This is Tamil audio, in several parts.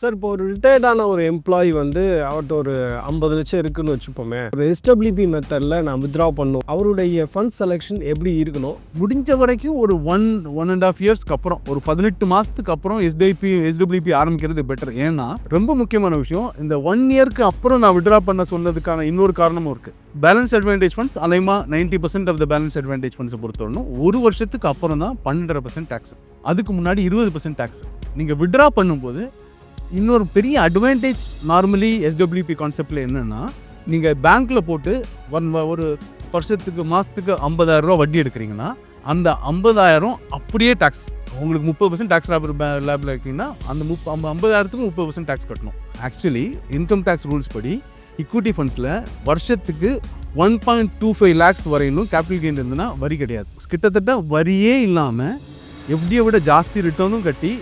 சார் இப்போ ஒரு ரிட்டையர்டான ஒரு எம்ப்ளாயி வந்து அவர்கிட்ட ஒரு ஐம்பது லட்சம் இருக்குன்னு வச்சுப்போமே. ஒரு எஸ்டபிள்யூபி மெத்தடில் நான் வித்ட்ரா பண்ணும் அவருடைய ஃபண்ட் செலெக்ஷன் எப்படி இருக்கணும்? முடிஞ்ச வரைக்கும் ஒரு ஒன் ஒன் அண்ட் ஆஃப் இயர்ஸ்க்கு அப்புறம் ஒரு பதினெட்டு மாதத்துக்கு அப்புறம் எஸ்டிபி எஸ்டபிள்யூபி ஆரம்பிக்கிறது பெட்டர் ஏன்னா ரொம்ப முக்கியமான விஷயம் இந்த ஒன் இயர்க்கு அப்புறம் நான் வித்ட்ரா பண்ண சொன்னதுக்கான இன்னொரு காரணமும் இருக்குது balance advantage funds அலைமா ninety percent of the balance advantage ஃபண்ட்ஸை பொறுத்தவரைக்கும் ஒரு வருஷத்துக்கு அப்புறம் தான் பன்னெண்டரை பர்சன்ட் டேக்ஸ் அதுக்கு முன்னாடி இருபது பர்சன்ட் டேக்ஸ் நீங்கள் விட்ரா பண்ணும்போது இன்னொரு பெரிய அட்வான்டேஜ் நார்மலி எஸ்டபிள்யூபி கான்செப்டில் என்னென்னா நீங்கள் பேங்க்கில் போட்டு ஒன் ஒரு வருஷத்துக்கு மாதத்துக்கு ஐம்பதாயிரரூவா வட்டி எடுக்கிறீங்கன்னா அந்த ஐம்பதாயிரம் அப்படியே டேக்ஸ் உங்களுக்கு முப்பது பர்சன்ட் டேக்ஸ் லேப் லேபில் இருக்கீங்கன்னா அந்த முப்ப ஐம்ப ஐம்பதாயிரத்துக்கு முப்பது பர்சன்ட் டேக்ஸ் கட்டணும். ஆக்சுவலி இன்கம் டேக்ஸ் ரூல்ஸ் படி இக்விட்டி ஃபண்ட்ஸில் வருஷத்துக்கு one point two five lakhs வரையிலும் கேபிட்டல் கெயின் இருந்ததுன்னா வரி கிடையாது. கிட்டத்தட்ட வரியே இல்லாமல் எஃப்டியை விட ஜாஸ்தி ரிட்டர்னும் கட்டி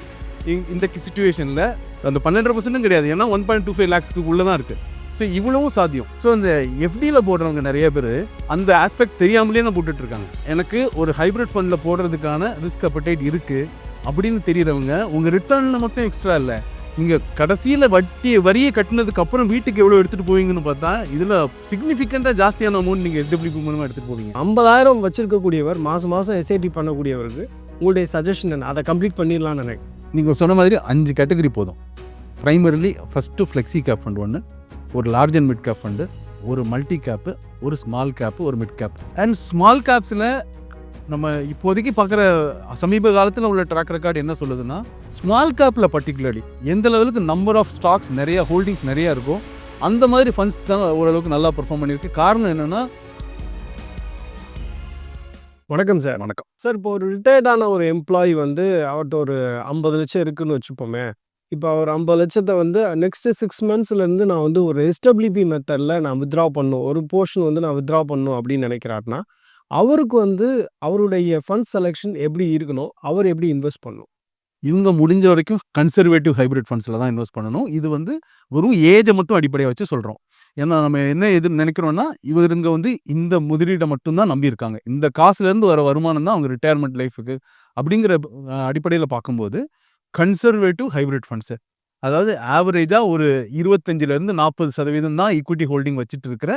இ- இந்த சுச்சுவேஷனில் அந்த பன்னெண்டரை பர்சன்ட்டும் கிடையாது. ஏன்னா ஒன் பாயிண்ட் டூ ஃபைவ் லேக்ஸ்க்கு உள்ளே தான் இருக்குது ஸோ இவ்வளவும் சாத்தியம். ஸோ அந்த எஃப்டியில் போடுறவங்க நிறைய பேர் அந்த ஆஸ்பெக்ட் தெரியாமலே தான் போட்டுட்ருக்காங்க. எனக்கு ஒரு ஹைப்ரிட் ஃபண்டில் போடுறதுக்கான ரிஸ்க் அப்படைட் இருக்குது அப்படின்னு தெரியறவங்க உங்கள் ரிட்டர்னில் மட்டும் எக்ஸ்ட்ரா இல்லை. நீங்கள் கடைசியில் வட்டி வரியை கட்டினதுக்கு அப்புறம் வீட்டுக்கு எவ்வளோ எடுத்துகிட்டு போவீங்கன்னு பார்த்தா இதில் சிக்னிஃபிகண்ட்டாக ஜாஸ்தியான அமௌண்ட் நீங்கள் எஸ்டபிள்யூபி மூலமாக எடுத்துகிட்டு போவீங்க. ஐம்பதாயிரம் வச்சிருக்கக்கூடியவர் மாதம் மாதம் எஸ்ஐபி பண்ணக்கூடியவருக்கு உங்களுடைய சஜஷன் என்ன? அதை கம்ப்ளீட் பண்ணிடலாம்னு நினைக்கிறேன். நீங்கள் சொன்ன மாதிரி அஞ்சு கேட்டகரி போதும். Primarily first flexi cap fund ஒன்று ஒரு large and mid cap fund ஒரு மல்டி கேப்பு ஒரு ஸ்மால் கேப்பு ஒரு மிட் கேப் அண்ட் ஸ்மால் கேப்ஸில் நம்ம இப்போதைக்கு பார்க்குற சமீப காலத்தில் உள்ள ட்ராக் ரெக்கார்டு என்ன சொல்லுதுன்னா ஸ்மால் கேப்பில் பர்டிகுலர்லி எந்த லெவலுக்கு நம்பர் ஆஃப் ஸ்டாக்ஸ் நிறைய ஹோல்டிங்ஸ் நிறையா இருக்கோ அந்த மாதிரி ஃபண்ட்ஸ் தான் ஓரளவுக்கு நல்லா பர்ஃபார்ம் பண்ணியிருக்கு. காரணம் என்னென்னா வணக்கம் சார். வணக்கம். சார் இப்போ ஒரு ரிட்டையர்டான ஒரு எம்ப்ளாயி வந்து அவர்கிட்ட ஒரு ஐம்பது லட்சம் இருக்குன்னு வச்சுப்போமே. இப்போ அவர் ஐம்பது லட்சத்தை வந்து நெக்ஸ்ட் சிக்ஸ் மந்த்ஸ்லேருந்து நான் வந்து ஒரு எஸ்டபிள்யூபி மெத்தடில் நான் வித்ட்ரா பண்ணும். ஒரு போர்ஷன் வந்து நான் வித்ட்ரா பண்ணும் அப்படின்னு நினைக்கிறாருன்னா அவருக்கு வந்து அவருடைய ஃபண்ட் செலெக்ஷன் எப்படி இருக்கணும்? அவர் எப்படி இன்வெஸ்ட் பண்ணணும் இவங்க முடிஞ்ச வரைக்கும் கன்சர்வேட்டிவ் ஹைப்ரிட் ஃபண்ட்ஸில் தான் இன்வெஸ்ட் பண்ணணும். இது வந்து வெறும் ஏஜை மட்டும் அடிப்படையாக வச்சு சொல்கிறோம் ஏன்னா நம்ம என்ன எது நினைக்கிறோம்னா இவருங்க வந்து இந்த முதலீடை மட்டும்தான் நம்பியிருக்காங்க. இந்த காசுலேருந்து வர வருமானம் தான் அவங்க ரிட்டையர்மெண்ட் லைஃபுக்கு அப்படிங்கிற அடிப்படையில் பார்க்கும்போது கன்சர்வேட்டிவ் ஹைப்ரிட் ஃபண்ட்ஸு அதாவது ஆவரேஜாக ஒரு இருபத்தஞ்சிலேருந்து நாற்பது சதவீதம் தான் ஈக்விட்டி ஹோல்டிங் வச்சுட்டு இருக்கிற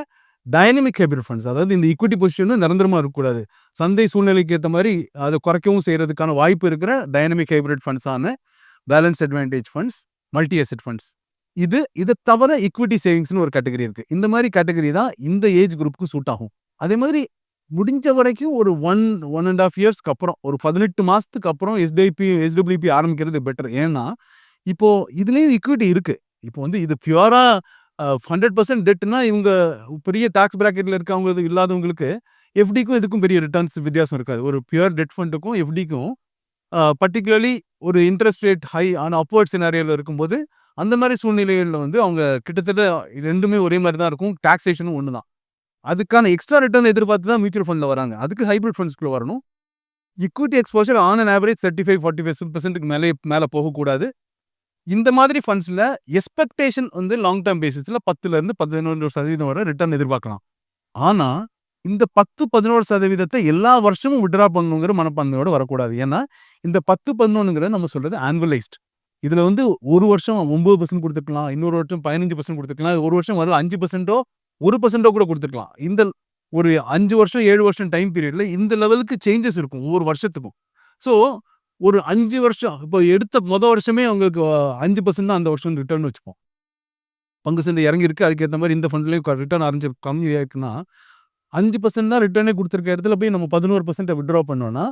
டைனமிக் ஹைப்ரிட் ஃபண்ட்ஸ் அதாவது இந்த ஈக்விட்டி பொசிஷன் நிரந்தரமாக இருக்கக்கூடாது. சந்தை சூழ்நிலைக்கு ஏற்ற மாதிரி அதை குறைக்கவும் செய்கிறதுக்கான வாய்ப்பு இருக்கிற dynamic hybrid ஃபண்ட்ஸான balance advantage funds multi asset funds இது இதை தவிர ஈக்விட்டி சேவிங்ஸ்னு ஒரு கேட்டகரி இருக்குது இந்த மாதிரி கேட்டகரி தான் இந்த ஏஜ் குரூப்புக்கு சூட் ஆகும். அதே மாதிரி முடிஞ்ச வரைக்கும் ஒரு ஒன் ஒன் அண்ட் ஆஃப் இயர்ஸ்க்கு அப்புறம் ஒரு பதினெட்டு மாதத்துக்கு அப்புறம் எஸ்டிபி எஸ்டபிள்யூபி ஆரம்பிக்கிறது பெட்டர் ஏன்னா இப்போது இதுலேயும் ஈக்விட்டி இருக்குது இப்போ வந்து இது பியூராக ஹண்ட்ரட் பர்சன்ட் டெட்னா இவங்க பெரிய டாக்ஸ் ப்ராக்கெட்டில் இருக்கவங்களுக்கு இல்லாதவங்களுக்கு எஃப்டிக்கும் இதுக்கும் பெரிய ரிட்டர்ன்ஸ் வித்தியாசம் இருக்காது. ஒரு பியூர் டெட் ஃபண்டுக்கும் எஃப்டிக்கும் பர்டிகுலர்லி ஒரு இன்ட்ரெஸ்ட் ரேட் ஹை ஆன அப்வர்ட் சினாரியோவில் இருக்கும்போது அந்த மாதிரி சூழ்நிலைகளில் வந்து அவங்க கிட்டத்தட்ட ரெண்டுமே ஒரே மாதிரி தான் இருக்கும். டாக்ஸேஷனும் ஒன்று தான். அதுக்கான எக்ஸ்ட்ரா ரிட்டர்ன் எதிர்பார்த்து தான் மியூச்சுவல் ஃபண்டில் வராங்க. அதுக்கு ஹைப்ரிட் ஃபண்ட்ஸ்க்குள்ளே வரணும். Equity exposure on an average thirty five forty five பர்சன்ட்டுக்கு மேலே மேலே போகக்கூடாது. இந்த மாதிரி ஃபண்ட்ஸில் எக்ஸ்பெக்டேஷன் வந்து லாங் டேர்ம் பேசிஸில் பத்துலேருந்து பதினொன்று சதவீதம் வரை ரிட்டர்ன் எதிர்பார்க்கலாம். ஆனால் இந்த பத்து பதினோரு சதவீதத்தை எல்லா வருஷமும் விட்ரா பண்ணணுங்கிற மனப்பான்மையோடு வரக்கூடாது. ஏன்னா இந்த பத்து பதினொன்றுங்கிறது நம்ம சொல்கிறது ஆனுவலைஸ்ட் இதில் வந்து ஒரு வருஷம் ஒம்பது பர்சன்ட் கொடுத்துருக்கலாம் இன்னொரு வருஷம் பதினஞ்சு பர்சன்ட் கொடுத்துருக்கலாம் ஒரு வருஷம் வரல அஞ்சு பர்சன்ட்டோ ஒரு பர்சன்ட்டோ கூட கொடுத்துருக்கலாம் இந்த ஒரு அஞ்சு வருஷம் ஏழு வருஷம் டைம் பீரியடில் இந்த லெவலுக்கு சேஞ்சஸ் இருக்கும் ஒவ்வொரு வருஷத்துக்கும். ஸோ ஒரு அஞ்சு வருஷம். இப்போ எடுத்த மொதல் வருஷமே அவங்களுக்கு அஞ்சு பர்சன்ட் தான் அந்த வருஷம் ரிட்டர்ன் வச்சுப்போம். பங்கு சந்தை இறங்கியிருக்கு. அதுக்கேற்ற மாதிரி இந்த ஃபண்ட்லேயும் ரிட்டர்ன் அரைஞ்சு கம்மியாக இருக்குன்னா அஞ்சு பர்சன்ட் தான் ரிட்டர்னே கொடுத்துருக்க இடத்துல போய் நம்ம பதினோரு பர்சன்ட்டை விட்ரா பண்ணோம்னா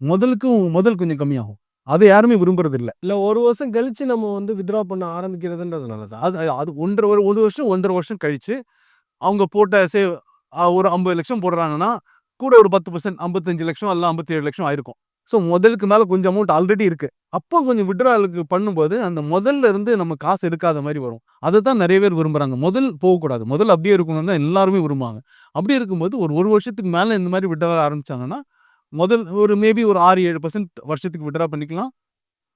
முதலுக்கும் முதல் கொஞ்சம் கம்மியாகும். அதை யாருமே விரும்புறது இல்லை இல்லை ஒரு வருஷம் கழிச்சு நம்ம வந்து வித்ட்ரா பண்ண ஆரம்பிக்கிறதுன்றது நல்லதா. அது அது ஒன்றரை ஒரு ஒரு வருஷம் ஒன்றரை வருஷம் கழிச்சு அவங்க போட்ட சே ஒரு ஐம்பது லட்சம் போடுறாங்கன்னா கூட ஒரு பத்து பர்சன்ட் ஐம்பத்தஞ்சு லட்சம் அல்ல ஐம்பத்தி ஏழு லட்சம் ஆயிருக்கும். ஸோ முதலுக்கு மேலே கொஞ்சம் அமௌண்ட் ஆல்ரெடி இருக்குது அப்போ கொஞ்சம் விட்ராலுக்கு பண்ணும்போது அந்த முதல்ல இருந்து நம்ம காசு எடுக்காத மாதிரி வரும். அதை தான் நிறைய பேர் விரும்புகிறாங்க முதல் போகக்கூடாது. முதல் அப்படியே இருக்கணும் தான் எல்லாருமே விரும்புவாங்க. அப்படி இருக்கும்போது ஒரு ஒரு வருஷத்துக்கு மேலே இந்த மாதிரி விட்ரா ஆரம்பிச்சாங்கன்னா முதல் ஒரு மேபி ஒரு ஆறு ஏழு பர்சன்ட் வருஷத்துக்கு விட்ரா பண்ணிக்கலாம்.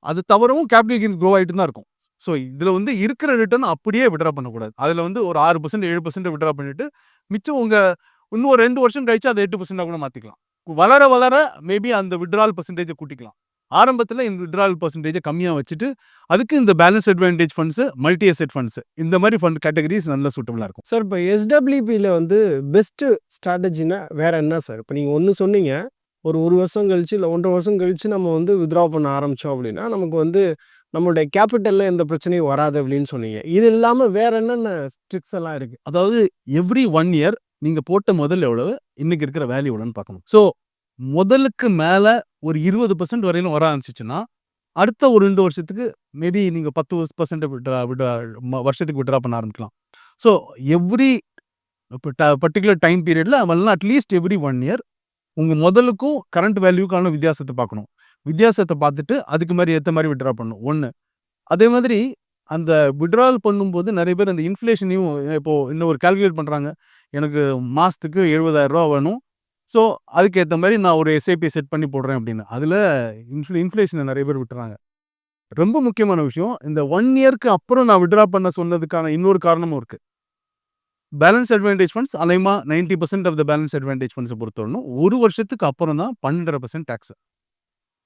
அது தவறவும் கேபிட்டல் கெயின்ஸ் க்ரோ ஆகிட்டு தான் இருக்கும். ஸோ இதில் வந்து இருக்கிற ரிட்டர்ன் அப்படியே விட்ரா பண்ணக்கூடாது. அதில் வந்து ஒரு ஆறு பர்சன்ட் ஏழு பர்சன்ட் விட்ரா பண்ணிவிட்டு மிச்சம் உங்கள் இன்னும் ஒரு ரெண்டு வருஷம் கழிச்சு அதை எட்டு பர்சன்ட்டாக கூட மாற்றிக்கலாம் வளர வளர மேபி அந்த விட்ரால் பர்சன்டேஜை கூட்டிக்கலாம். ஆரம்பத்தில் இந்த விட்ரால் பர்சன்டேஜை கம்மியாக வச்சுட்டு அதுக்கு இந்த balance advantage funds multi asset funds இந்த மாதிரி ஃபண்ட் கேட்டகரிஸ் நல்லா சூட்டபுளாக இருக்கும். சார் இப்போ எஸ்டபிள்யூபியில் வந்து பெஸ்ட்டு ஸ்ட்ராட்டஜினா வேற என்ன சார் இப்போ நீங்கள் ஒன்று சொன்னீங்க ஒரு ஒரு வருஷம் கழிச்சு இல்லை ஒன்றரை வருஷம் கழிச்சு நம்ம வந்து வித்ட்ரா பண்ண ஆரம்பித்தோம் அப்படின்னா நமக்கு வந்து நம்மளுடைய கேபிட்டலில் எந்த பிரச்சனையும் வராது அப்படின்னு சொன்னீங்க. இது இல்லாமல் வேற என்னென்ன ட்ரிக்ஸ் எல்லாம் இருக்குது அதாவது எவ்ரி ஒன் இயர் நீங்கள் போட்ட முதல் எவ்வளவு? இன்னைக்கு இருக்கிற வேல்யூ எவ்வளோன்னு பார்க்கணும். ஸோ முதலுக்கு மேலே ஒரு இருபது பர்சன்ட் வரையிலும் வர ஆரம்பிச்சிச்சுன்னா அடுத்த ஒரு ரெண்டு வருஷத்துக்கு மேபி நீங்கள் பத்து பர்சன்ட் விட்ரா விட்ரா வருஷத்துக்கு விட்ரா பண்ண ஆரம்பிக்கலாம். ஸோ எவ்ரி இப்போ பர்டிகுலர் டைம் பீரியடில் அவெல்லாம் அட்லீஸ்ட் எவ்ரி ஒன் இயர் உங்கள் முதலுக்கும் கரண்ட் வேல்யூக்கான வித்தியாசத்தை பார்க்கணும். வித்தியாசத்தை பார்த்துட்டு அதுக்கு மாதிரி ஏற்ற மாதிரி விட்ரா பண்ணணும். ஒன்று அதே மாதிரி அந்த விட்ரால் பண்ணும்போது நிறைய பேர் அந்த இன்ஃப்ளேஷனையும் இப்போது இன்னும் ஒரு கால்குலேட் பண்ணுறாங்க எனக்கு மாதத்துக்கு எழுபதாயிரம் ரூபா வேணும். ஸோ அதுக்கேற்ற மாதிரி நான் ஒரு எஸ்ஐபி செட் பண்ணி போடுறேன் அப்படின்னு. அதில் இன்ஃப்ளே இன்ஃப்ளேஷனை நிறைய பேர் விட்டுறாங்க. ரொம்ப முக்கியமான விஷயம் இந்த ஒன் இயர்க்கு அப்புறம் நான் விட்ரா பண்ண சொன்னதுக்கான இன்னொரு காரணமும் இருக்குது balance advantage funds அலைமா ninety percent of the balance advantage ஃபண்ட்ஸை பொறுத்தவரணும் ஒரு வருஷத்துக்கு அப்புறம் தான் பன்னெண்டரை பர்சன்ட் டேக்ஸ்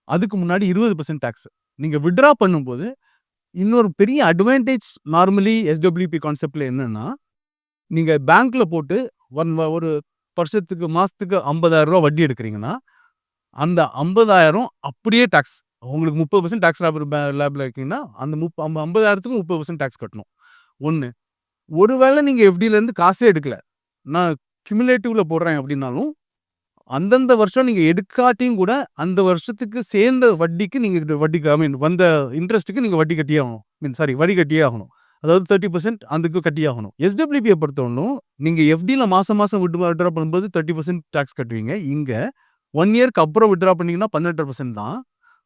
அதுக்கு முன்னாடி இருபது பர்சன்ட் டேக்ஸ் நீங்கள் விட்ரா பண்ணும்போது இன்னொரு பெரிய அட்வான்டேஜ் நார்மலி எஸ்டபிள்யூபி கான்செப்டில் என்னென்னா நீங்கள் பேங்க்கில் போட்டு ஒன் ஒரு வருஷத்துக்கு மாதத்துக்கு ஐம்பதாயிரம் ரூபா வட்டி எடுக்கிறீங்கன்னா அந்த ஐம்பதாயிரம் அப்படியே டேக்ஸ் உங்களுக்கு முப்பது பர்சன்ட் டேக்ஸ் லேப் லேபில் இருக்கீங்கன்னா அந்த முப்ப ஐம்ப- ஐம்பதாயிரத்துக்கு முப்பது பர்சன்ட் டேக்ஸ் கட்டணும். ஒன்று ஒருவேளை நீங்கள் எஃப்டிலேருந்து காசே எடுக்கல. நான் கிமுலேட்டிவ்ல போடுறேன் அப்படின்னாலும் அந்தந்த வருஷம் நீங்கள் எடுக்காட்டியும் கூட அந்த வருஷத்துக்கு சேர்ந்த வட்டிக்கு நீங்கள் வட்டிக்கு ஐ மீன் வந்த இன்ட்ரெஸ்ட்டுக்கு நீங்கள் வட்டி கட்டியே ஆகணும். மீன் சாரி வரி கட்டியே ஆகணும். அதாவது தேர்ட்டி பர்சன்ட் அதுக்கு கட்டியாகணும் எஸ்டபிள்யூபியை பொறுத்தவரைக்கும் நீங்கள் எஃப்டியில் மாதம் மாதம் விட்டு விட்ரா பண்ணும்போது தேர்ட்டி பர்சன்ட் டேக்ஸ் கட்டுவீங்க. இங்கே ஒன் இயர்க்கு அப்புறம் விட்ரா பண்ணீங்கன்னா பன்னெண்டு பர்சன்ட் தான்.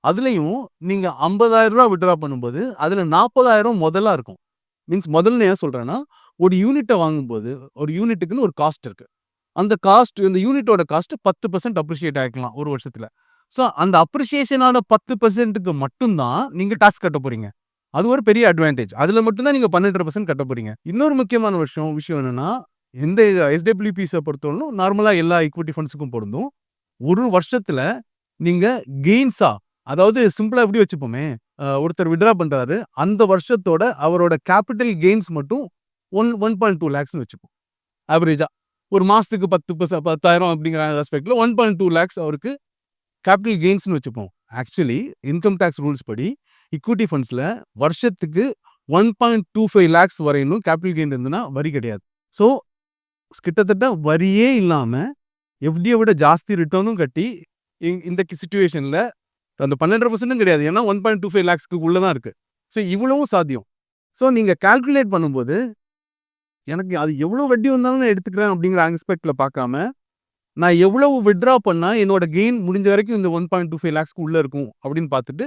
அதுலேயும் நீங்கள் ஐம்பதாயிரம் ரூபா விட்ரா பண்ணும்போது அதில் நாற்பதாயிரம் முதலாக இருக்கும். மீன்ஸ் முதல்ல ஏன் சொல்கிறேன்னா ஒரு யூனிட்டை வாங்கும்போது ஒரு யூனிட்டுக்குன்னு ஒரு காஸ்ட் இருக்குது அந்த காஸ்ட் இந்த யூனிட்டோட காஸ்ட் பத்து பர்சன்ட் அப்ரிஷியேட் ஆகிக்கலாம் ஒரு வருஷத்தில். ஸோ அந்த அப்ரிசியேஷனான பத்து பர்சன்ட்டுக்கு மட்டும்தான் நீங்கள் டாக்ஸ் கட்ட போறீங்க. அது ஒரு பெரிய அட்வான்டேஜ் அதில் மட்டும்தான் நீங்கள் பன்னெண்டு பர்சன்ட் கட்ட போறீங்க. இன்னொரு முக்கியமான விஷயம் விஷயம் என்னன்னா எந்த எஸ்டபிள்யூபிஸை பொறுத்தவரைக்கும் நார்மலாக எல்லா ஈக்விட்டி ஃபண்ட்ஸுக்கும் பொருந்தும். ஒரு வருஷத்துல நீங்க கெயின்ஸா அதாவது சிம்பிளா எப்படி வச்சுப்போமே ஒருத்தர் விட்ரா பண்றாரு அந்த வருஷத்தோட அவரோட கேபிட்டல் கெயின்ஸ் மட்டும் ஒன் ஒன் பாயிண்ட் டூ லேக்ஸ்னு வச்சுப்போம். ஆவரேஜா ஒரு மாசத்துக்கு பத்து பத்தாயிரம் அப்படிங்கிற ரெஸ்பெக்டில் ஒன் பாயிண்ட் டூ லேக்ஸ் அவருக்கு கேபிட்டல் கெயின்ஸ்னு வச்சுப்போம். ஆக்சுவலி இன்கம் டேக்ஸ் ரூல்ஸ் படி இக்விட்டி ஃபண்ட்ஸ்ல வருஷத்துக்கு one point two five lakhs வரையிலும் கேபிட்டல் கெயின் இருந்ததுன்னா வரி கிடையாது. ஸோ கிட்டத்தட்ட வரியே இல்லாம எஃப்டியை விட ஜாஸ்தி ரிட்டர்னும் கட்டி இந்த சுச்சுவேஷனில் அந்த பன்னெண்டு பர்சன்ட்டும் கிடையாது. ஏன்னா ஒன் பாயிண்ட் டூ ஃபைவ் லேக்ஸ்க்கு உள்ளே தான் இருக்குது ஸோ இவ்வளவும் சாத்தியம். ஸோ நீங்கள் கால்குலேட் பண்ணும்போது எனக்கு அது எவ்வளோ வட்டி வந்தாலும் நான் எடுத்துக்கிறேன் அப்படிங்கிற ஆஸ்பெக்டில் பார்க்காம நான் எவ்வளவு விட்ரா பண்ணால் என்னோட கெயின் முடிஞ்ச வரைக்கும் இந்த ஒன் பாயிண்ட் டூ ஃபைவ் லேக்ஸ்க்கு உள்ளே இருக்கும் அப்படின்னு பார்த்துட்டு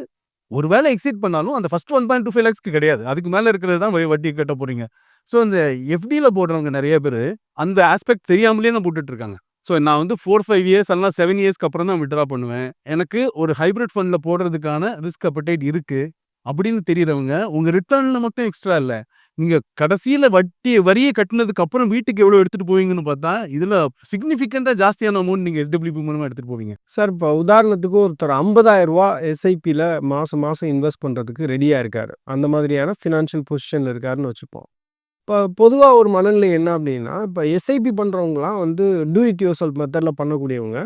ஒருவேளை எக்ஸிட் பண்ணாலும் அந்த first one point two five லேக்ஸ்க்கு கிடையாது. அதுக்கு மேலே இருக்கிறது தான் வட்டி கட்ட போகிறீங்க ஸோ இந்த எஃப்டியில் போடுறவங்க நிறைய பேர் அந்த ஆஸ்பெக்ட் தெரியாமலே தான் போட்டுட்டு இருக்காங்க. ஸோ நான் வந்து ஃபோர் ஃபைவ் இயர்ஸ் எல்லாம் செவன் இயர்ஸ்க்கு அப்புறம் தான் விட்ரா பண்ணுவேன். எனக்கு ஒரு ஹைப்ரிட் ஃபண்டில் போடுறதுக்கான ரிஸ்க் அப்படைட் இருக்கு அப்படின்னு தெரியறவங்க உங்க ரிட்டர்ன்ல மட்டும் எக்ஸ்ட்ரா இல்ல. நீங்க கடைசியில வட்டி வரியை கட்டினதுக்கு அப்புறம் வீட்டுக்கு எவ்வளவு எடுத்துட்டு போவீங்கன்னு பார்த்தா இதுல சிக்னிஃபிகண்டா ஜாஸ்தியான அமௌண்ட் நீங்க எஸ்டபிள்யூபி மூலமா எடுத்துட்டு போவீங்க. சார் இப்போ உதாரணத்துக்கு ஒருத்தர் 50000 ரூபா எஸ்ஐபியில் மாதம் மாதம் இன்வெஸ்ட் பண்ணுறதுக்கு ரெடியாக இருக்காரு. அந்த மாதிரியான ஃபினான்ஷியல் பொசிஷனில் இருக்காருன்னு வச்சுப்போம். இப்போ பொதுவாக ஒரு மனநிலை என்ன அப்படின்னா இப்போ எஸ்ஐபி பண்ணுறவங்களாம் வந்து டூ இட் யோர் செல்ஃப் மெத்தடில் பண்ணக்கூடியவங்க.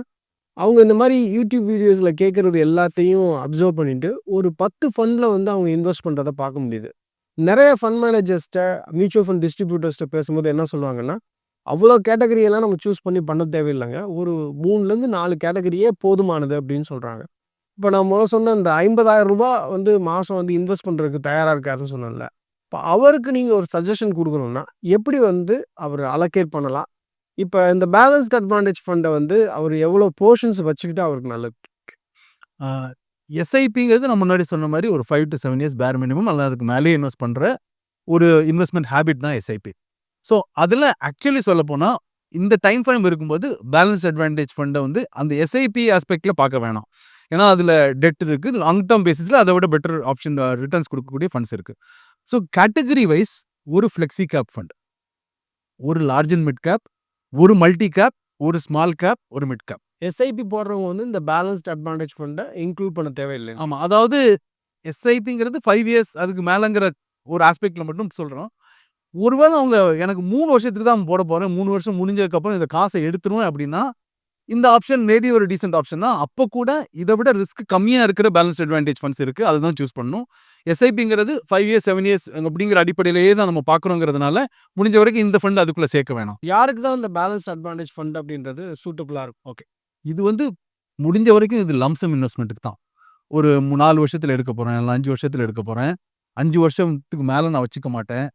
அவங்க இந்த மாதிரி யூடியூப் வீடியோஸில் கேட்குறது எல்லாத்தையும் அப்சர்வ் பண்ணிவிட்டு ஒரு பத்து ஃபண்டில் வந்து அவங்க இன்வெஸ்ட் பண்ணுறதை பார்க்க முடியுது. நிறைய ஃபண்ட் மேனேஜர்ஸ்ட்ட மியூச்சுவல் ஃபண்ட் டிஸ்ட்ரிபியூட்டர்ஸ்ட்ட பேசும்போது என்ன சொல்லுவாங்கன்னா அவ்வளோ கேட்டகரியெல்லாம் நம்ம சூஸ் பண்ணி பண்ண தேவையில்லைங்க. ஒரு மூணுலேருந்து நாலு கேட்டகரியே போதுமானது அப்படின்னு சொல்கிறாங்க இப்போ நான் முதல்ல சொன்ன இந்த 50000 ரூபாய் வந்து மாதம் வந்து இன்வெஸ்ட் பண்ணுறதுக்கு தயாராக இருக்காருன்னு சொன்னேன்ல. இப்போ அவருக்கு நீங்கள் ஒரு சஜஷன் கொடுக்கணும்னா எப்படி வந்து அவர் அலோகேட் பண்ணலாம்? இப்போ இந்த பேலன்ஸ்ட் அட்வான்டேஜ் ஃபண்டை வந்து அவர் எவ்வளோ போர்ஷன்ஸ் வச்சுக்கிட்டு அவருக்கு நல்லது? எஸ்ஐபிங்கிறது நம்ம முன்னாடி சொன்ன மாதிரி ஒரு five to seven years bare minimum அல்லது அதுக்கு மேலே இன்வெஸ்ட் பண்ற ஒரு இன்வெஸ்ட்மெண்ட் ஹேபிட் தான் எஸ்ஐபி ஸோ அதில் ஆக்சுவலி சொல்லப்போனால் இந்த டைம் ஃப்ரேம் இருக்கும்போது பேலன்ஸ் அட்வான்டேஜ் ஃபண்டை வந்து அந்த எஸ்ஐபி ஆஸ்பெக்டில் பார்க்க வேணாம். ஏன்னா அதில் டெட் இருக்குது லாங் டேர்ம் பேசிஸில் அதை விட பெட்டர் ஆப்ஷன் ரிட்டர்ன்ஸ் கொடுக்கக்கூடிய ஃபண்ட்ஸ் இருக்குது ஸோ கேட்டகரி வைஸ் ஒரு ஃப்ளெக்ஸி கேப் ஃபண்ட் ஒரு லார்ஜ் அண்ட் மிட் கேப் ஒரு மல்டி கேப் ஒரு ஸ்மால் கேப் ஒரு மிட் கேப் எஸ்ஐபி போடுறவங்க வந்து இந்த பேலன்ஸ்ட் அட்வான்டேஜ் ஃபண்டை இன்க்ளூட் பண்ண தேவையில்லை ஆமா. அதாவது எஸ்ஐபிங்கிறது ஃபைவ் இயர்ஸ் அதுக்கு மேலங்கிற ஒரு ஆஸ்பெக்ட்ல மட்டும் சொல்றோம். ஒருவேளை அவங்க எனக்கு மூணு வருஷத்துக்கு தான் போட போறேன். மூணு வருஷம் முடிஞ்சதுக்கப்புறம் இந்த காசை எடுத்துருவேன் அப்படின்னா இந்த ஆப்ஷன் மேபி ஒரு டீசென்ட் ஆப்ஷன் தான். அப்போ கூட இதை விட ரிஸ்க் கம்மியாக இருக்கிற பேலன்ஸ் அட்வான்டேஜ் ஃபண்ட்ஸ் இருக்குது அதுதான் சூஸ் பண்ணணும். எஸ்ஐபிங்கிறது ஃபைவ் இயர்ஸ் செவன் இயர்ஸ் அப்படிங்கிற அடிப்படையிலேயே தான் நம்ம பார்க்குறோங்கிறதுனால முடிஞ்ச வரைக்கும் இந்த ஃபண்ட் அதுக்குள்ளே சேர்க்க வேணாம். யாருக்கு தான் இந்த பேலன்ஸ்ட் அட்வான்டேஜ் ஃபண்ட் அப்படின்றது சூட்டபுளாக இருக்கும்? ஓகே இது வந்து முடிஞ்ச வரைக்கும் இது லம்சம் இன்வெஸ்ட்மெண்ட்டுக்கு தான். ஒரு நாலு வருஷத்தில் எடுக்க போகிறேன் இல்லை அஞ்சு வருஷத்தில் எடுக்க போகிறேன் அஞ்சு வருஷத்துக்கு மேலே நான் வச்சுக்க மாட்டேன்.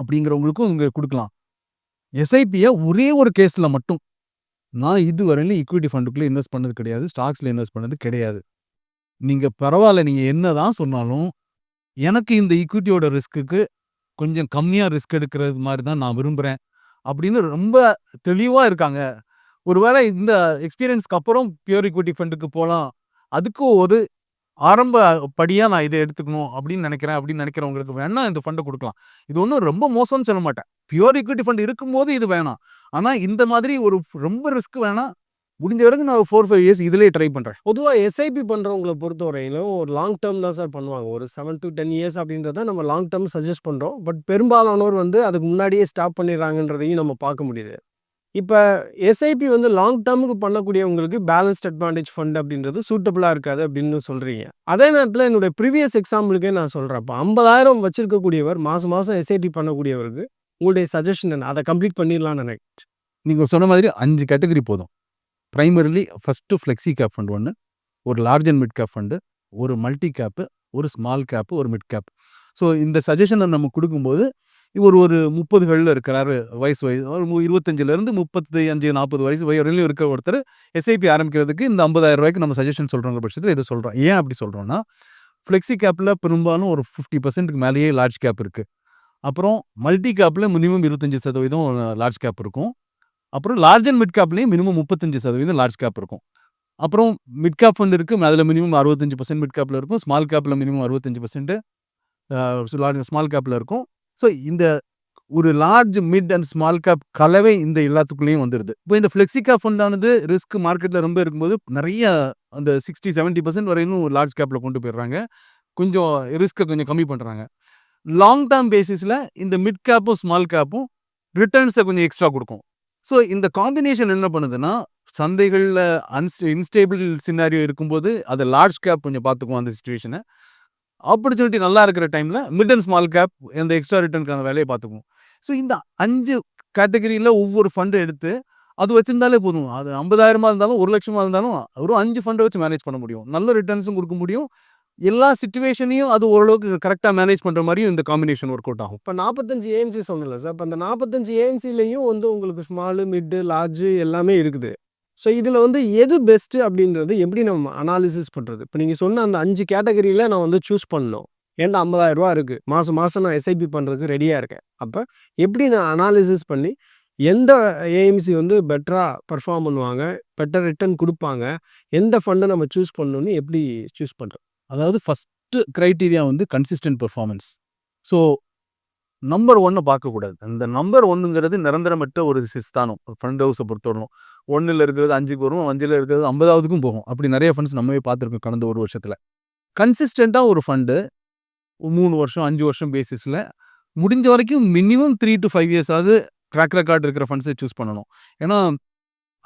அப்படிங்கிறவங்களுக்கும் இங்கே கொடுக்கலாம். எஸ்ஐபியை ஒரே ஒரு கேஸில் மட்டும். நான் இதுவரையிலும் ஈக்விட்டி ஃபண்டுக்குள்ளே இன்வெஸ்ட் பண்ணது கிடையாது. ஸ்டாக்ஸில் இன்வெஸ்ட் பண்ணது கிடையாது. நீங்கள் பரவாயில்ல நீங்கள் என்ன தான் சொன்னாலும் எனக்கு இந்த ஈக்விட்டியோட ரிஸ்க்குக்கு கொஞ்சம் கம்மியாக ரிஸ்க் எடுக்கிறது மாதிரி தான் நான் விரும்புகிறேன் அப்படின்னு ரொம்ப தெளிவாக இருக்காங்க. ஒருவேளை இந்த எக்ஸ்பீரியன்ஸ்க்கு அப்புறம் பியூர் இக்விட்டி ஃபண்டுக்கு போகலாம் அதுக்கு ஒரு ஆரம்ப படியாக நான் இதை எடுத்துக்கணும் அப்படின்னு நினைக்கிறேன் அப்படின்னு நினைக்கிறவங்களுக்கு வேணா இந்த ஃபண்டை கொடுக்கலாம். இது ஒன்றும் ரொம்ப மோசம்னு சொல்ல மாட்டேன். பியூர் இக்விட்டி ஃபண்ட் இருக்கும்போது இது வேணாம். ஆனால் இந்த மாதிரி ஒரு ரொம்ப ரிஸ்க் வேணாம் முடிஞ்ச வரைக்கும் நான் ஃபோர் ஃபைவ் இயர்ஸ் இதிலே ட்ரை பண்ணுறேன் பொதுவாக எஸ்ஐபி பண்ணுறவங்களை பொறுத்த வரையிலும் ஒரு லாங் டேர்ம் தான் சார் பண்ணுவாங்க. ஒரு செவன் டு டென் இயர்ஸ் அப்படின்றத நம்ம லாங் டேர்ம் சஜஸ்ட் பண்ணுறோம் பட் பெரும்பாலானோர் வந்து அதுக்கு முன்னாடியே ஸ்டாப் பண்ணிடுறாங்கன்றதையும் நம்ம பார்க்க முடியுது. இப்போ எஸ்ஐபி வந்து லாங் டேர்முக்கு பண்ணக்கூடியவங்களுக்கு பேலன்ஸ்ட் அட்வான்டேஜ் ஃபண்ட் அப்படின்றது சூட்டபுளாக இருக்காது அப்படின்னு சொல்கிறீங்க அதே நேரத்தில் என்னுடைய ப்ரீவியஸ் எக்ஸாம்பிளுக்கே நான் சொல்கிறேன் அப்போ ஐம்பதாயிரம் வச்சிருக்கக்கூடியவர் மாதம் மாதம் எஸ்ஐபி பண்ணக்கூடியவருக்கு உங்களுடைய சஜஷன் என்ன? அதை கம்ப்ளீட் பண்ணிடலாம்னு நினைக்கிறேன். நீங்கள் சொன்ன மாதிரி அஞ்சு கேட்டகரி போதும். Primarily first flexi cap fund ஒன்று ஒரு large and mid cap fund ஒரு மல்டி கேப்பு ஒரு ஸ்மால் கேப்பு ஒரு மிட் கேப் ஸோ இந்த சஜஷனை நம்ம கொடுக்கும்போது இவர் ஒரு முப்பதுகளில் இருக்கிறாரு வயசு வயசு. ஒரு இருபத்தஞ்சிலேருந்து முப்பத்தி அஞ்சு நாற்பது வயசு வரையிலும் இருக்கிற ஒருத்தர். எஸ்ஐபி ஆரம்பிக்கிறதுக்கு இந்த ஐம்பதாயிரம் ரூபாய்க்கு நம்ம சஜஷன் சொல்கிறோங்க பட்சத்தில் இதை சொல்கிறோம் ஏன் அப்படி சொல்கிறோன்னா ஃப்ளெக்ஸி கேப்பில் பெரும்பாலும் ஒரு ஃபிஃப்டி பர்சன்ட்டுக்கு மேலேயே லார்ஜ் கேப் இருக்குது அப்புறம் மல்டி கேப்பில் மினிமம் இருபத்தஞ்சி சதவீதம் லார்ஜ் கேப் இருக்கும். அப்புறம் லார்ஜ் அண்ட் மிட் கேப்லேயும் மினிமம் முப்பத்தஞ்சு சதவீதம் லார்ஜ் கேப் இருக்கும். அப்புறம் மிட் கேப் ஃபண்ட் இருக்குது அதில் மினிமம் அறுபத்தஞ்சு பர்சன்ட் மிட் கேப்பில் இருக்கும். ஸ்மால் கேப்பில் மினிமம் அறுபத்தஞ்சு பர்சன்ட்டு ஸ்மால் கேப்பில் இருக்கும். ஸோ இந்த ஒரு large mid and small cap கலவை இந்த எல்லாத்துக்குள்ளேயும் வந்துடுது இப்போ இந்த ஃப்ளெக்ஸி ஃபண்டானது ரிஸ்க் மார்க்கெட்டில் ரொம்ப இருக்கும்போது நிறைய அந்த சிக்ஸ்டி செவன்ட்டி பர்சன்ட் வரையிலும் லார்ஜ் கேப்பில் கொண்டு போயிடுறாங்க. கொஞ்சம் ரிஸ்க்கை கொஞ்சம் கம்மி பண்ணுறாங்க லாங் டேர்ம் பேசிஸில் இந்த மிட் கேப்பும் ஸ்மால் கேப்பும் ரிட்டர்ன்ஸை கொஞ்சம் எக்ஸ்ட்ரா கொடுக்கும். ஸோ இந்த காம்பினேஷன் என்ன பண்ணுதுன்னா சந்தைகளில் அன்ஸ்டே இன்ஸ்டேபிள் சின்னாரியோ இருக்கும்போது அதை லார்ஜ் கேப் கொஞ்சம் பார்த்துக்கும் அந்த சுச்சுவேஷனை ஆப்பர்ச்சுனிட்டி நல்லா இருக்கிற டைமில் மிட் அண்ட் ஸ்மால் கேப் இந்த எக்ஸ்ட்ரா ரிட்டர்னுக்கான வேலையை பார்த்துக்குவோம். ஸோ இந்த அஞ்சு கேட்டகரியில் ஒவ்வொரு ஃபண்டு எடுத்து அது வச்சுருந்தாலே போதும். அது ஐம்பதாயிரமா இருந்தாலும் ஒரு லட்சமாக இருந்தாலும் ஒரு அஞ்சு ஃபண்டை வச்சு மேனேஜ் பண்ண முடியும். நல்ல ரிட்டர்ன்ஸும் கொடுக்க முடியும். எல்லா சுச்சுவேஷனையும் அது ஓரளவுக்கு கரெக்டாக மேனேஜ் பண்ணுற மாதிரியும் இந்த காம்பினேஷன் ஒர்க் அவுட் ஆகும். இப்போ நாற்பத்தஞ்சு ஏஎம்சி சொன்னல சார் இப்போ அந்த நாற்பத்தஞ்சு ஏஎம்சிலையும் வந்து உங்களுக்கு ஸ்மாலு மிட்டு லார்ஜு எல்லாமே இருக்குது. ஸோ இதில் வந்து எது பெஸ்ட்டு அப்படின்றது எப்படி நம்ம அனாலிசிஸ் பண்ணுறது இப்போ நீங்கள் சொன்ன அந்த அஞ்சு கேட்டகரியில் நான் வந்து சூஸ் பண்ணணும். ஏன்டா ஐம்பதாயிரம் ரூபா இருக்குது மாதம் மாதம் நான் எஸ்ஐபி பண்ணுறதுக்கு ரெடியாக இருக்கேன். அப்போ எப்படி நான் அனாலிசிஸ் பண்ணி எந்த ஏஎம்சி வந்து பெட்டராக பர்ஃபார்ம் பண்ணுவாங்க? பெட்டர் ரிட்டர்ன் கொடுப்பாங்க? எந்த ஃபண்டை நம்ம சூஸ் பண்ணணும்னு எப்படி சூஸ் பண்ணுறோம் அதாவது ஃபஸ்ட்டு க்ரைட்டீரியா வந்து கன்சிஸ்டன்ட் பர்ஃபார்மன்ஸ் ஸோ நம்பர் ஒன்னை பார்க்கக்கூடாது. இந்த நம்பர் ஒன்றுங்கிறது நிரந்தரமற்ற ஒரு ஸ்தானம் ஃப்ரெண்ட் ஹவுஸை பொறுத்தவரைக்கும் ஒன்றில் இருக்கிறது அஞ்சுக்கு வரும் அஞ்சில் இருக்கிறது ஐம்பதாவதுக்கும் போகும். அப்படி நிறைய ஃபண்ட்ஸ் நம்மவே பார்த்துருக்கோம் கடந்த ஒரு வருஷத்தில். கன்சிஸ்டண்ட்டாக ஒரு ஃபண்டு மூணு வருஷம் அஞ்சு வருஷம் பேசிஸில் முடிஞ்ச வரைக்கும் மினிமம் த்ரீ டு ஃபைவ் இயர்ஸாவது ட்ராக் ரெக்கார்ட் இருக்கிற ஃபண்ட்ஸை சூஸ் பண்ணணும். ஏன்னா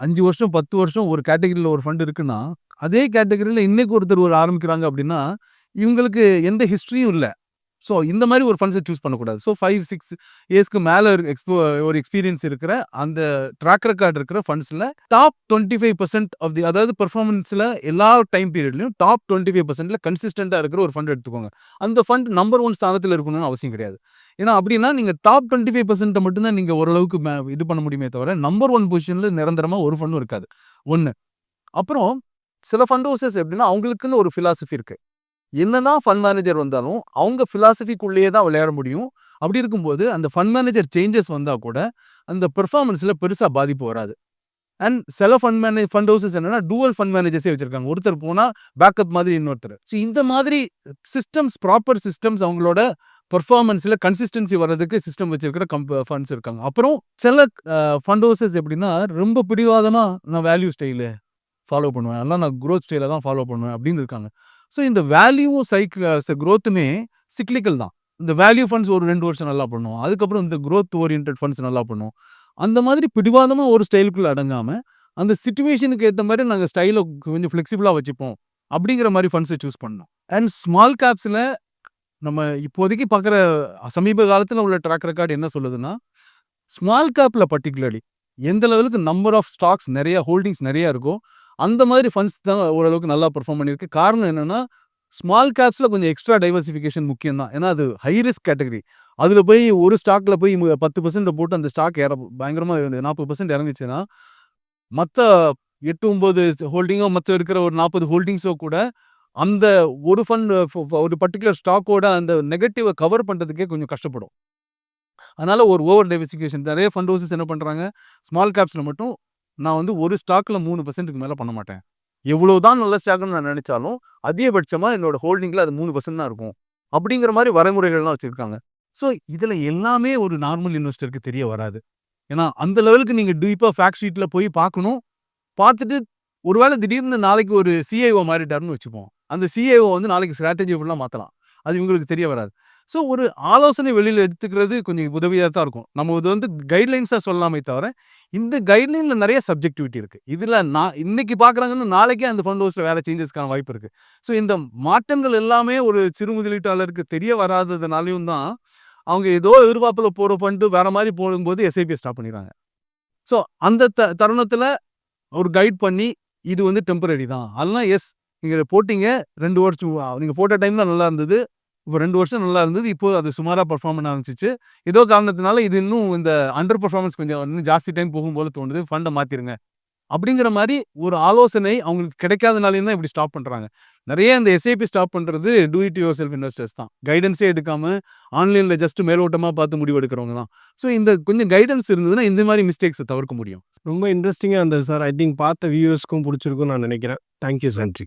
அஞ்சு வருஷம் பத்து வருஷம் ஒரு கேட்டகரியில் ஒரு ஃபண்ட் இருக்குன்னா அதே கேட்டகரியில் இன்னைக்கு ஒருத்தர் ஒரு ஆரம்பிக்கிறாங்க அப்படின்னா இவங்களுக்கு எந்த ஹிஸ்ட்ரியும் இல்லை. ஸோ இந்த மாதிரி ஒரு ஃபண்ட்ஸை சூஸ் பண்ணக்கூடாது. ஸோ ஃபைவ் சிக்ஸ் இயர்ஸ்க்கு மேலே எக்ஸ்போ ஒரு எக்ஸ்பீரியன்ஸ் இருக்கிற அந்த ட்ராக் ரெக்கார்ட் இருக்கிற ஃபண்ட்ஸில் top twenty five percent of the அதாவது பெர்ஃபார்மன்ஸில் எல்லா டைம் பீரியட்லையும் டாப் டுவெண்ட்டி ஃபைவ் பர்சன்ட்டில் கன்சிஸ்டண்ட்டாக இருக்கிற ஒரு ஃபண்ட் எடுத்துக்கோங்க. அந்த ஃபண்ட் நம்பர் ஒன் ஸ்தானத்தில் இருக்கணும்னு அவசியம் கிடையாது. ஏன்னா அப்படின்னா நீங்கள் டாப் டுவெண்ட்டி ஃபைவ் பர்சன்ட்டை மட்டும்தான் நீங்கள் ஓரளவுக்கு மே- இது பண்ண முடியுமே தவிர நம்பர் ஒன் பொசிஷனில் நிரந்தரமாக ஒரு ஃபண்டும் இருக்காது. ஒன்று அப்புறம் சில ஃபண்ட் ஹவுசஸ் எப்படின்னா அவங்களுக்குன்னு ஒரு ஃபிலாசபி இருக்கு. என்னதான் ஃபண்ட் மேனேஜர் வந்தாலும் அவங்க ஃபிலாசபிக்குள்ளேயே தான் விளையாட முடியும். அப்படி இருக்கும்போது அந்த ஃபண்ட் மேனேஜர் சேஞ்சஸ் வந்தால் கூட அந்த பெர்ஃபார்மன்ஸில் பெருசாக பாதிப்பு வராது. அண்ட் சில ஃபண்ட் மேனேஜ் ஃபண்ட் ஹவுசஸ் என்னன்னா டூவல் ஃபண்ட் மேனேஜர்ஸே வச்சிருக்காங்க. ஒருத்தர் போனால் பேக்கப் மாதிரி இன்னொருத்தர். ஸோ இந்த மாதிரி சிஸ்டம்ஸ் ப்ராப்பர் சிஸ்டம்ஸ் அவங்களோட பர்ஃபார்மன்ஸில் கன்சிஸ்டன்சி வர்றதுக்கு சிஸ்டம் வச்சிருக்கிற கம்ப ஃபண்ட்ஸ் இருக்காங்க. அப்புறம் சில ஃபண்ட் ஹவுசஸ் எப்படின்னா ரொம்ப பிடிவாதமாக நான் வேல்யூ ஸ்டைலு ஃபாலோ பண்ணுவேன். எல்லாம் நான் குரோத் ஸ்டைலை தான் ஃபாலோ பண்ணுவேன். அப்படின்னு இருக்காங்க. ஸோ இந்த வேல்யூவும் சைக்கிள் க்ரோத்துமே சிக்லிக்கல் தான். இந்த வேல்யூ ஃபண்ட்ஸ் ஒரு ரெண்டு வருஷம் நல்லா பண்ணும். அதுக்கப்புறம் இந்த க்ரோத் ஓரியன்ட் ஃபண்ட்ஸ் நல்லா பண்ணும். அந்த மாதிரி பிடிவாதமாக ஒரு ஸ்டைலுக்குள்ள அடங்காமல் அந்த சுச்சுவேஷனுக்கு ஏற்ற மாதிரி நாங்கள் ஸ்டைலை கொஞ்சம் ஃப்ளெக்சிபிளாக வச்சுப்போம். அப்படிங்கிற மாதிரி ஃபண்ட்ஸை சூஸ் பண்ணோம். அண்ட் ஸ்மால் கேப்ஸில் நம்ம இப்போதைக்கு பார்க்குற சமீப காலத்தில் உள்ள ட்ராக் ரெக்கார்டு என்ன சொல்லுதுன்னா ஸ்மால் கேப்பில் பர்டிகுலர்லி எந்த லெவலுக்கு நம்பர் ஆஃப் ஸ்டாக்ஸ் நிறையா ஹோல்டிங்ஸ் நிறைய இருக்கோ அந்த மாதிரி ஃபண்ட்ஸ் தான் ஓரளவுக்கு நல்லா பெர்ஃபார்ம் பண்ணியிருக்கு. காரணம் என்னென்னா ஸ்மால் கேப்ஸில் கொஞ்சம் எக்ஸ்ட்ரா டைவர்சிஃபிகேஷன் முக்கியம் தான் ஏன்னா அது ஹை ரிஸ்க் கேட்டகரி அதில் போய் ஒரு ஸ்டாக்கில் போய் பத்து பர்சன்ட் போட்டு அந்த ஸ்டாக் இற பயங்கரமாக நாற்பது பர்சன்ட் இறங்குச்சுன்னா மற்ற எட்டு ஒம்பது ஹோல்டிங்கோ மற்ற இருக்கிற ஒரு நாற்பது ஹோல்டிங்ஸோ கூட அந்த ஒரு ஃபண்ட் ஒரு பர்டிகுலர் ஸ்டாக்கோட அந்த நெகட்டிவை கவர் பண்ணுறதுக்கே கொஞ்சம் கஷ்டப்படும். அதனால் ஒரு ஓவர் டைவர்சிஃபிகேஷன் நிறைய ஃபண்ட் ஹவுசஸ் என்ன பண்ணுறாங்க ஸ்மால் கேப்ஸில் மட்டும் நான் வந்து ஒரு ஸ்டாக்கில் மூணு பர்சன்ட்டுக்கு மேலே பண்ண மாட்டேன். எவ்வளோ தான் நல்ல ஸ்டாக்னு நான் நினச்சாலும் அதிகபட்சமாக என்னோட ஹோல்டிங்கில் அது மூணு பர்சன்ட் தான் இருக்கும். அப்படிங்கிற மாதிரி வரைமுறைகள்லாம் வச்சுருக்காங்க. ஸோ இதில் எல்லாமே ஒரு நார்மல் இன்வெஸ்டருக்கு தெரிய வராது. ஏன்னா அந்த லெவலுக்கு நீங்கள் டீப்பாக ஃபேக்ட் ஷீட்டில் போய் பார்க்கணும். பார்த்துட்டு ஒருவேளை திடீர்னு நாளைக்கு ஒரு சிஐஓ மாறிட்டாருன்னு வச்சுப்போம். அந்த சிஐஓ வந்து நாளைக்கு ஸ்ட்ராட்டஜி ஃபுல்லாக மாற்றலாம் அது இவங்களுக்கு தெரிய வராது. ஸோ ஒரு ஆலோசனை வெளியில் எடுத்துக்கிறது கொஞ்சம் உதவியாக தான் இருக்கும். நம்ம இது வந்து கைட்லைன்ஸாக சொல்லலாமே தவிர இந்த கைட்லைனில் நிறைய சப்ஜெக்டிவிட்டி இருக்குது இதில் நான் இன்னைக்கு பார்க்குறாங்கன்னு நாளைக்கே அந்த ஃபண்ட் ஹவுஸில் வேறு சேஞ்சஸ்க்கான வாய்ப்பு இருக்குது ஸோ இந்த மாற்றங்கள் எல்லாமே ஒரு சிறு முதலீட்டாளருக்கு தெரிய வராததுனாலையும் தான் அவங்க ஏதோ எதிர்பார்ப்பில் போகிற ஃபண்டு வேற மாதிரி போகும்போது எஸ்ஐபி ஸ்டாப் பண்ணிடுறாங்க. ஸோ அந்த த தருணத்தில் ஒரு கைட் பண்ணி இது வந்து டெம்பரரி தான். அதெல்லாம் எஸ் நீங்கள் போட்டிங்க ரெண்டு வருஷம் நீங்கள் போட்ட டைமில் நல்லா இருந்தது. இப்போ ரெண்டு வருஷம் நல்லா இருந்தது. இப்போ அது சுமாராக பர்ஃபார்ம் பண்ண ஆரம்பிச்சிச்சு. ஏதோ காரணத்தினால இது இன்னும் இந்த அண்டர் பர்ஃபார்மன்ஸ் கொஞ்சம் இன்னும் ஜாஸ்தி டைம் போகும்போது தோணுது. ஃபண்டை மாற்றிருங்க அப்படிங்கிற மாதிரி ஒரு ஆலோசனை அவங்களுக்கு கிடைக்காதனாலேயும் தான் இப்படி ஸ்டாப் பண்ணுறாங்க நிறைய இந்த எஸ்ஐபி ஸ்டாப் பண்ணுறது do it yourself investors தான். கைடன்ஸே எடுக்காம ஆன்லைனில் ஜஸ்ட் மேலோட்டமாக பார்த்து முடிவு எடுக்கிறவங்க தான். ஸோ இந்த கொஞ்சம் கைடன்ஸ் இருந்ததுன்னா இந்த மாதிரி மிஸ்டேக்ஸை தவிர்க்க முடியும். ரொம்ப இன்ட்ரெஸ்டிங்காக இருந்தது சார் ஐ திங்க் பார்த்த வியூவர்ஸ்க்கும் பிடிச்சிருக்கும்னு நான் நினைக்கிறேன். தேங்க்யூ நன்றி.